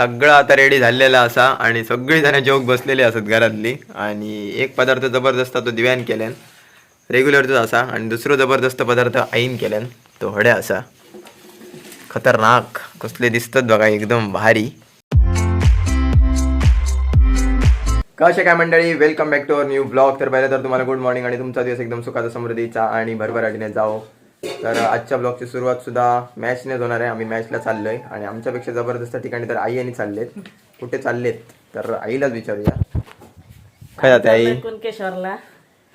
सगळं आता रेडी झालेला असा आणि सगळी जण जेवक बसलेली असत घरातली. आणि एक पदार्थ जबरदस्त तो दिव्यान केल्यान. रेग्युलरच असा आणि दुसरो जबरदस्त पदार्थ आईन केल्यान. तो हडे असा. खतरनाक. कसले दिसतात बघा एकदम भारी. कसे काय मंडळी? Welcome back to our new blog तर पहिले तर तुम्हाला गुड मॉर्निंग आणि तुमचा दिवस एकदम सुखाचा समृद्धीचा आणि भरभराटीने जाओ तर आजच्या ब्लॉगची सुरुवात सुद्धा मॅचनेच होणार आहे. आम्ही मॅचला चाललोय. आणि आमच्यापेक्षा जबरदस्त ठिकाणी तर आई आणि चाललेत. कुठे चाललेत? तर आईलाच विचारूया. काय जाते आई. कुणकेश्वरला.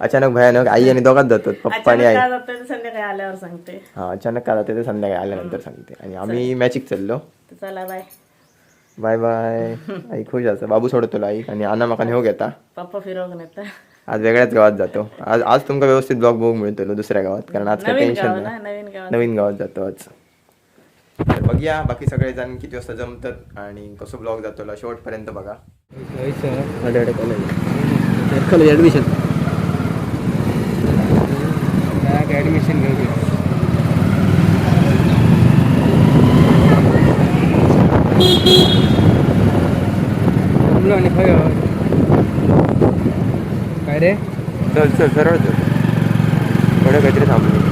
अचानक भयानक. आई आणि दोघात जातात. पप्पा आणि आई. जातं संध्याकाळी आल्यावर सांगते. हा अचानक काय जाते ते संध्याकाळी आल्यानंतर सांगते. आणि आम्ही मॅचिक चाललो. तर चला बाय बाय बाय आई खुश असं बाबू सोडतो आई. आणि आणा मका नेऊ घेता. पप्पा फिरवून येता आज वेगळ्याच गावात जातो. आज आज तुमका व्यवस्थित ब्लॉग बघू मिळतो दुसऱ्या गावात कारण आज काही नवीन टेन्शन गाव नाही. ना नवीन गाव. नवीन गावात जातो आज. तर बघूया बाकी सगळे जण किती वाजता जमतात आणि कसं ब्लॉग जातो शेवटपर्यंत बघा. ऍडमिशन ऍडमिशन घेऊ आणि खय काय रे चल चल सरळ चल. थोडं काहीतरी थांबलो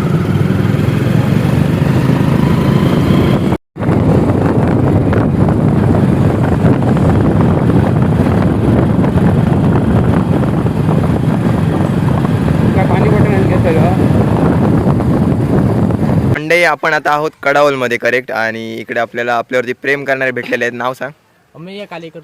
मंडई आपण आता आहोत कडावलमध्ये करेक्ट आणि इकडे आपल्याला आपल्यावरती प्रेम करणारे भेटलेले आहेत. नाव सांग. अमेय कालेकर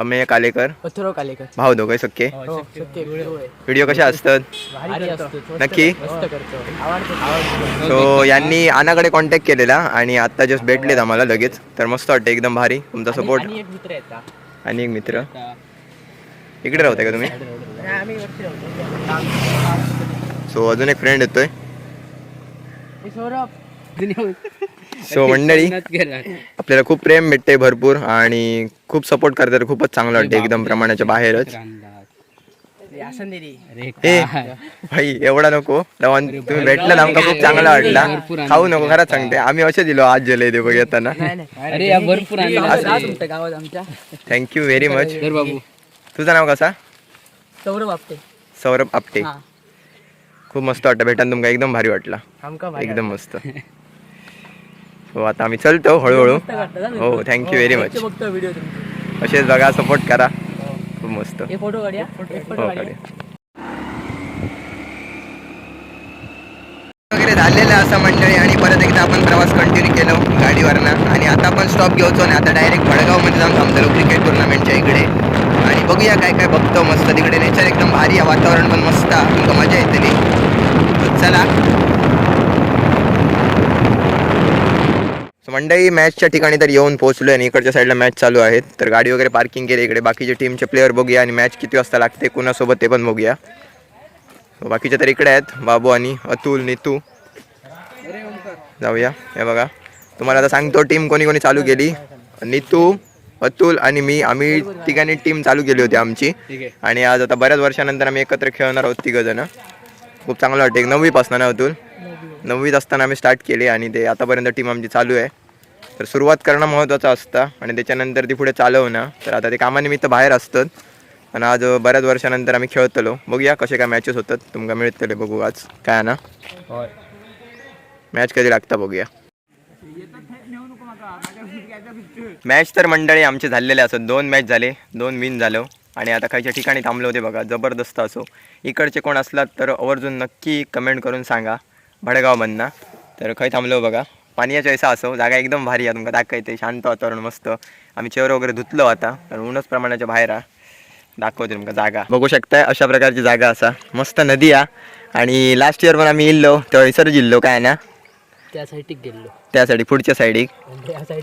अमेय कालेकर. पथुराव कालेकर. भाऊ दोघे सख्खे हो शक्य व्हिडिओ कशा असतात? भारी असतो. नक्की? मस्त करतो. आवडतो. सो यांनी आनाकडे कॉन्टॅक्ट केलेला आणि आता जस्ट भेटलेत आम्हाला लगेच. तर मस्त वाटतं एकदम भारी. तुमचा सपोर्ट आणि एक मित्र आहेत का? आणि एक मित्र. इकडे राहते का तुम्ही? आम्ही वरती राहतो सो अजून एक फ्रेंड येतोय. हे सौरभ. सो मंडळी आपल्याला खूप प्रेम भेटते भरपूर आणि खूप सपोर्ट करतात. खूपच चांगलं वाटतं एकदम प्रमाणाच्या बाहेरच. भाई एवढा नको. रवान तुम्ही भेटला ना आमका खूप चांगला वाटला. खाऊ नको खरंच सांगते. आम्ही असे दिलो आज जेले देव येताना. अरे या भरपूर तुमच्या गावात आमच्या. थँक्यू व्हेरी मच तुझं नाव कसा? सौरभ आपटे. सौरभ आपटे. हा. खूप मस्त वाटतं भेटान तुमका एकदम भारी वाटला. आमका एकदम मस्त. हो आता आम्ही चलतो हळूहळू. हो थँक्यू व्हेरी मच असेच बघा सपोर्ट करा. खूप मस्त. हे फोटो काढूया. हो. वगैरे झालेलं असं मंडळी. आणि परत एकदा आपण प्रवास कंटिन्यू केलो गाडीवरनं. आणि आता आपण स्टॉप घेऊचो आणि आता डायरेक्ट भडगावमध्ये जाऊन थांबतो क्रिकेट टुर्नामेंटच्या इकडे. आणि बघूया काय काय बघतो मस्त तिकडे. नेचर एकदम भारी आहे वातावरण पण मस्त आहे. तुमका मजा येतली तर चला. मंडळी मॅचच्या ठिकाणी तर येऊन पोहोचलो आणि इकडच्या साईडला मॅच चालू आहेत. तर गाडी वगैरे पार्किंग केली इकडे. बाकीचे टीमचे प्लेअर बघूया आणि मॅच किती वाजता लागते कुणासोबत ते पण बघूया. बाकीचे तर इकडे आहेत बाबू आणि अतुल नितू. जाऊया. हे बघा. तुम्हाला आता सांगतो टीम कोणी कोणी चालू केली? नितू अतुल आणि मी. आम्ही तिघांनी टीम चालू केली होती आमची. आणि आज आता बऱ्याच वर्षानंतर आम्ही एकत्र खेळणार आहोत तिघं जण खूप चांगलं वाटतं नववीपासून ना अतुल? नववीत असताना आम्ही स्टार्ट केली आणि ते आतापर्यंत टीम आमची चालू आहे. तर सुरुवात करणं महत्त्वाचं असतं आणि त्याच्यानंतर ती पुढे चालवणं. तर आता ते कामानिमित्त बाहेर असतात. पण आज बऱ्याच वर्षानंतर आम्ही खेळतलो. बघूया कसे काय मॅचेस होतात. तुमका मिळतले बघू आज. काय ना मॅच कधी लागता बघूया. मॅच तर मंडळी आमचे झालेले असत दोन मॅच झाले. दोन विन झालो. आणि आता खायच्या ठिकाणी थांबलो होते बघा. जबरदस्त असो. इकडचे कोण असलात तर आवर्जून नक्की कमेंट करून सांगा. भडगावमधनं तर खंय थांबलो बघा. पाण्याच्या ऐसा असो जागा एकदम भारी आहे. तुमका दाखवते शांत वातावरण मस्त. आम्ही चेहरा वगैरे धुतलो आता कारण ऊनच प्रमाणाच्या बाहेर दाखवते तुमका जागा. बघू शकताय अशा प्रकारची जागा असा. मस्त नदी आहे. आणि लास्ट इयर पण आम्ही इल्लो तेव्हा इसर जिल्लो काय ना? त्या पुढच्या साईडीक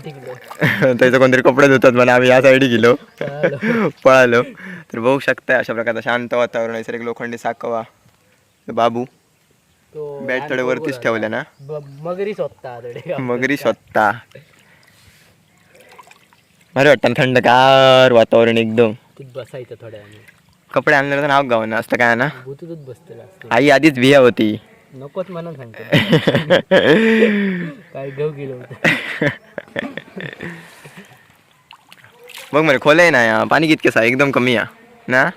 गेलो त्याचं कोणतरी कपडे धुतात म्हणा आम्ही या साईडी गेलो. पळालो. तर बघू शकताय अशा प्रकारचं शांत वातावरण आहे सर एक लोखंडी साकवा. बाबू. बॅट थोडे वरतीच ठेवले ना? मगरी स्वतः थोडे मगरी स्वतः. भारी वाटतं ना थंडगार वातावरण एकदम. तिथ बसायचं थोड्या वेळाने. कपडे आणलं तर नाव गावना असतं काय ना? भूतूतच बसतेला असतो. आई आधीच भिया होती. नकोच म्हणून सांगतो. काय घेऊ गेलो होतं. बघ मरे खोलय ना या. पाणी कितकेस आहे एकदम कमी या. ना?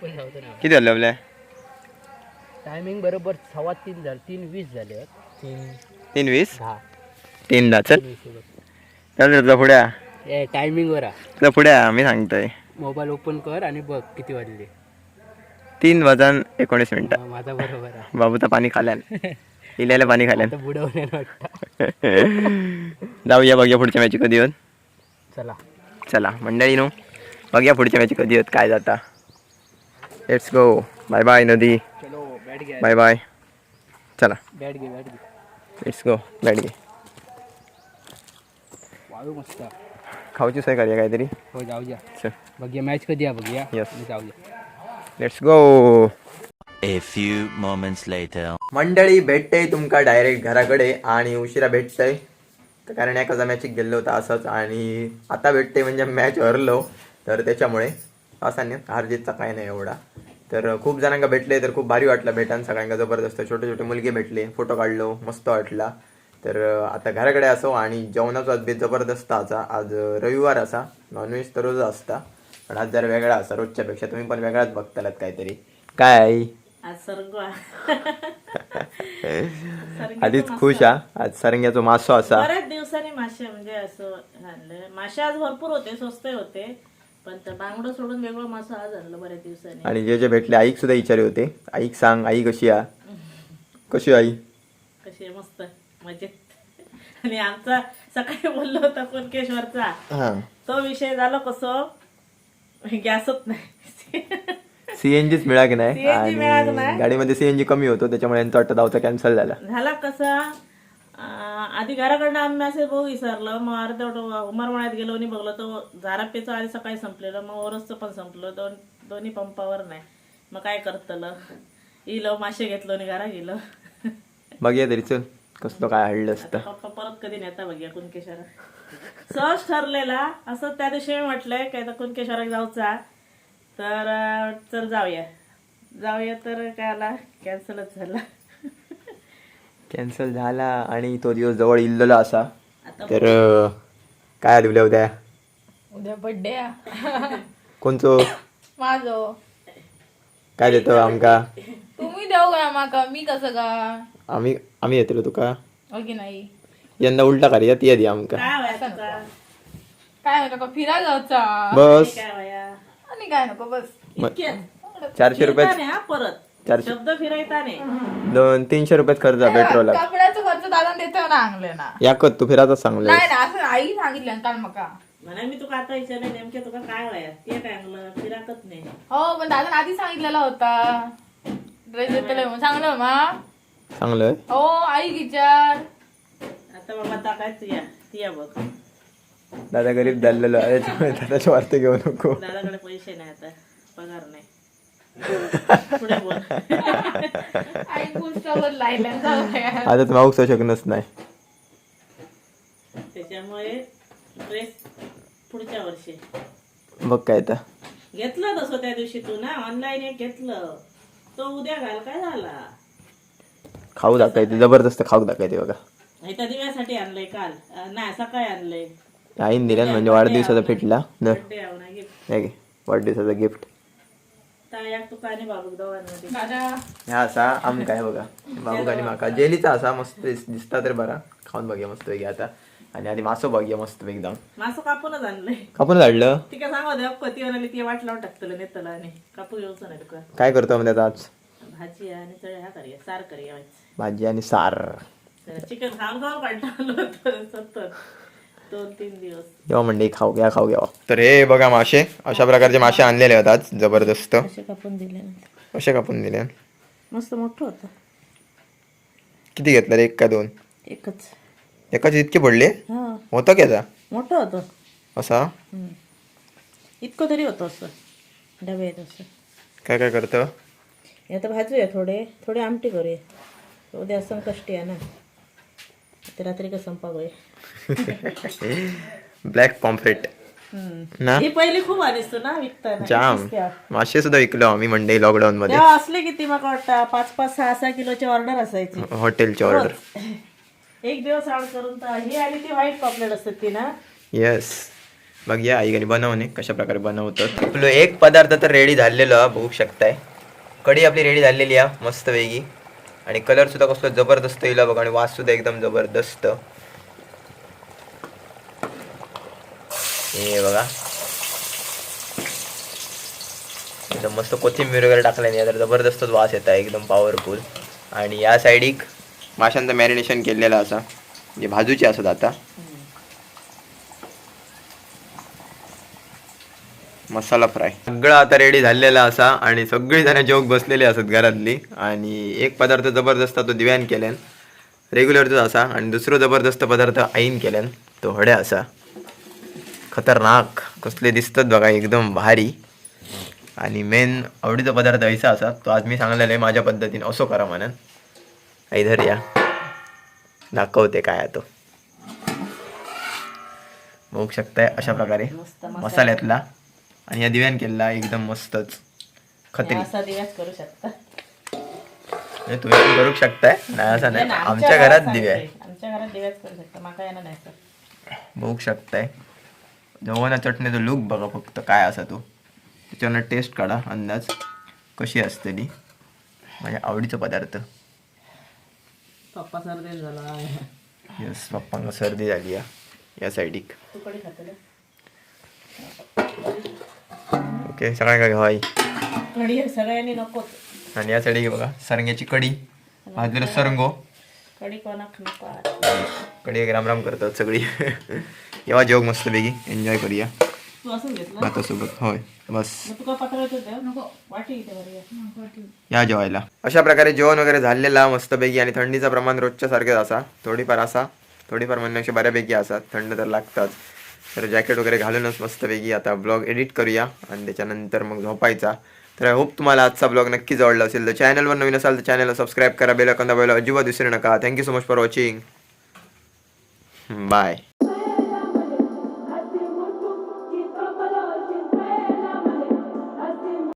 पण ना. किती झालं आपल्या टायमिंग बरोबर सव्वा तीन झालं तीन वीस झाले. तीन. तीन वीस? दहा तीन दहा चल. चल तुझा पुढ्या. ए टायमिंगवर आ. तुझा पुढ्या मी सांगतोय. मोबाईल ओपन कर आणि बघ किती वाजले. तीन वाजून एकोणीस मिनिटं. हा, माझा बरोबर आहे. बाबूचं पाणी खाल्यान. इल्याला पाणी खाल्यान. आता बुडवण्यानं वाटतं. जाऊया बघूया पुढच्या मॅची कधी होत. चला. चला मंडळी नो. बघूया पुढच्या मॅची कधी होत काय जाता. लेट्स गो बाय बाय नदी. चलो. Bye bye. चला. बॅट घे बॅट घे लेट्स गो बॅट घे वाळू मस्त खाऊची सोय करूया काहीतरी हो। जाऊ द्या चल। बघूया मॅच कधी आहे बघूया Yes. आणि जाऊ द्या let's go A few moments later. मंडळी भेटते तुमका डायरेक्ट घराकडे आणि उशिरा भेटतंय. तर कारण एका मॅचिक गेलो होता असंच आणि आता भेटते म्हणजे मॅच हरलो. तर त्याच्यामुळे असा नाही हारजीतचा काय नाही एवढा. तर खूप जणांका भेटले तर खूप भारी वाटलं भेटान सगळ्यांका जबरदस्त छोटे छोटे मुलगे भेटले फोटो काढलो मस्त वाटला. तर आता घराकडे असो आणि जेवणाचा आज बेत जबरदस्त असा आज रविवार असा. नॉनव्हेज तर रोज असता पण आज जरा वेगळा असा. रोजच्या पेक्षा तुम्ही पण वेगळाच बघतालात काहीतरी. काय आई? आधीच खुश हा? आज सरंग्याचो मासो असा? बऱ्याच दिवसांनी मासे म्हणजे असं मासे आज भरपूर होते स्वस्त होते. पण ते बांगडं सोडून वेगळं मासं आज आणलं बऱ्याच दिवसांनी. आणि जे जे भेटले आईक सुद्धा विचारे होते. आईक सांग आई कशी आ? कशी आई? कशी आहे? मस्त. मजेत. आणि आमचा सकाळी बोललो होता कुणकेश्वरचा हा. तो विषय झाला कसं? गॅसच नाही. सीएनजीच मिळा की नाही? CNG मिळालं आणि नाही. गाडीमध्ये सीएनजी कमी होतो त्याच्यामुळे यांचा वाटतं धावता कॅन्सल झाला. झाला कसा? आधी घराकडनं आम्ही मेसेज बघू विसरलं. मग अर्ध्या उमरमळ्यात गेलो आणि बघलो तो झारापेचं आधी सकाळी संपलेलं. मग ओरसचं पण संपलं. दोन दोन्ही पंपावर नाही. मग काय करतलं? इलो मासे घेतलो आणि घरा गेलो. बघूया तरी चल. कसलं काय हडलं असतं. पप्पा परत कधी नेता बघूया कुणकेश्वर. सहज ठरलेला. असं त्या दिवशी मी म्हटलंय काय तर कुणकेश्वरात जाऊचा. तर चल जाऊया. जाऊया तर काय आला? कॅन्सलच झाला. कॅन्सल झाला आणि तो दिवस जवळ इल्लेला असा. तर काय दिवल्या उद्या? उद्या बड्डे कोणचो? माझो. काय देतो आमका? तुम्ही देऊ का माका मी कसं का? आम्ही आम्ही येतलो तुका. हो की नाही? यंदा उलटा करूया ती आधी आमका. काय वया तुका? काय म्हणतो का फिरा जाऊचा. बस. काय वया आणि काय नको बस. इतक्यात चारशे हा परत. चारशे. शब्द फिरायताने दोन तीनशे रुपयात खर्च आहे पेट्रोलला. कपड्याचं खर्च दादा देतो ना आणले ना. याकत तू फिरातच सांगलं. नाही ना असं आई सांगितलं काल मका. म्हणा मी तुका आता विचारलं नेमके तुका काय वया ते काय म्हणलं फिराकत नाही. हो पण दादा आधी सांगितलेला होता. ड्रेस देतले म्हणून. सांगलं मा. चांगलं आहे. हो आई विचार. आता बाबा टाकायचं या ती या बघ. दादा गरीब झालेलो आहे त्याच्यामुळे दादाचे वार्ते घेऊ नको. दादाकडे पैसे नाही आता पगार नाही. आता तर मागू शकणच नाही. त्याच्यामुळे ड्रेस पुढच्या वर्षी. बघ काय तर. घेतलं तसं त्या दिवशी तू ना? ऑनलाईन एक घेतलं. तो उद्या घाल काय झाला? खाऊ दाखवायचे जबरदस्त खाऊ दाखवायचे बघा. त्या दिव्यासाठी आणलंय काल. अं, नाही सकाळी आणलंय. आईन दिल्या म्हणजे वाढदिवसाचा फिटला. न. बर्थडे ना गिफ्ट हे घे, वाढदिवसाचा गिफ्ट तायाक तुका आणि बाबूक ह्या असा काय बघा. बाबू आणि माका. जेलीचा असा मस्त दिस- दिसता तर बरा. खाऊन बघूया मस्त पैकी आता. आणि आधी मासो बघूया मस्त एकदम. मासं कापूनच आणलंय. कापून काढलं ती काय सांगा देव कधी म्हणाली ती वाट लावून टाकतलं नेतलं आणि कापू येऊच नाही तुका काय करतो म्हणजे आता आज? भाजी आणि तळे हा करूया सार करूया भाजी आणि सार. चिकन खाऊन खाऊन कंटाळलो होतो सतत. दोन तीन दिवस. जेव्हा म्हणजे खाऊ घ्या खाऊ घ्या तर हे बघा मासे अशा प्रकारचे मासे आणलेले आहेत आज जबरदस्त. असे कापून दिले असे कापून दिले मस्त मोठं होतं. किती घेतलं रे? एक का दोन? एकच. एकाचे इतके पडले? हा. होतं का मोठं होतं. असा? हम्म. इतकं तरी होतं असं. डब्यात असं. काय काय करतं? हे आता भाजूया थोडे. थोडे आमटी करूया. उद्या संकष्टी आहे ना. रात्री का ब्लॅक पॉम्फ्रेट ना? ही पहिली खूप आलीस तू ना विकताना. जाम. मासे सुद्धा विकलो आम्ही मंडई लॉकडाऊन मध्ये तेव्हा असले किती मग वाटतं पाच पाच सहा सहा किलोची ऑर्डर असायची. हॉटेलची ऑर्डर एक दिवस आड करून तर ही आणि ती व्हाईट पॉपलेट असते ती ना. येस बघूया आई बनवणे कशा प्रकारे बनवतात आपलं एक पदार्थ तर रेडी झालेलो बघू शकताय. कढी आपली रेडी झालेली आहे मस्त वेगळी. आणि कलर सुद्धा कसला जबरदस्त येईल बघा आणि वास सुद्धा एकदम जबरदस्त. हे बघा. एकदम मस्त कोथिंबीर वगैरे टाकल्याने तर जबरदस्तच वास येत आहे एकदम पॉवरफुल आणि या साईडीक माशांचं मॅरिनेशन केलेलं असा म्हणजे भाजूचे असत आता. मसाला फ्राय. सगळं आता रेडी झालेला असा आणि सगळी जण जेवक बसलेली असत घरातली. आणि एक पदार्थ जबरदस्त तो दिव्यान केल्यान. रेग्युलरचोच असा आणि दुसरो जबरदस्त पदार्थ आईन केल्यान तो हडे असा. खतरनाक. कसले दिसतात बघा एकदम भारी. आणि मेन आवडीचा पदार्थ ऐसा असा. तो आज मी सांगलेला आहे माझ्या पद्धतीने असो करा म्हणून. इधर या. दाखवते काय तो. बघू शकताय अशा प्रकारे मसाल्यातला. आणि या दिव्यान केलेला एकदम मस्तच. खत्री. असा दिव्याच करू शकता. म्हणजे तुम्ही पण करू शकताय. नाही असं नाही. नाही, आमच्या घरात दिवे आहे सांगते. आमच्या घरात दिव्याच करू शकता. माका येणार नाही सर. बघू शकताय. जवळ चटणीचा लुक बघा फक्त काय असा तो. त्याच्यावर टेस्ट काढा अंदाज. कशी असतेली माझ्या आवडीचा पदार्थ. पप्पा सर्दी झाला. यस पप्पांना सर्दी झाली या. साईडीक तू कडी खातले ओके सगळ्या काय घ्यावा आई कडी सगळ्यांनी नकोच आणि या साईडीक बघा सरंग्याची कडी भाजलेलं सरंगो. कडी कोणाक नको कडी एक राम राम करतात सगळी. येवा जेवग मस्त पैकी एन्जॉय करूया. तू असं घेतलं? भातासोबत होय बस. मग तुका पातळ देव? नको वाटी इथे बरी या. जेवायला. अशा प्रकारे जेवण वगैरे झालेला मस्तपैकी आणि थंडीचं प्रमाण रोजच्या सारखेच असा. थोडीफार असा थोडीफार म्हणण्यापेक्षा बऱ्यापैकी असा. थंड तर लागतात तर जॅकेट वगैरे घालूनच मस्तपैकी आता ब्लॉग एडिट करूया आणि त्याच्यानंतर मग झोपायचा. तर आय होप तुम्हाला आजचा ब्लॉग नक्कीच आवडला असेल. तर चॅनलवर नवीन असाल तर चॅनलला सबस्क्राईब करा बेल कंदा अजिबात विसरू नका. Thank you so much for watching bye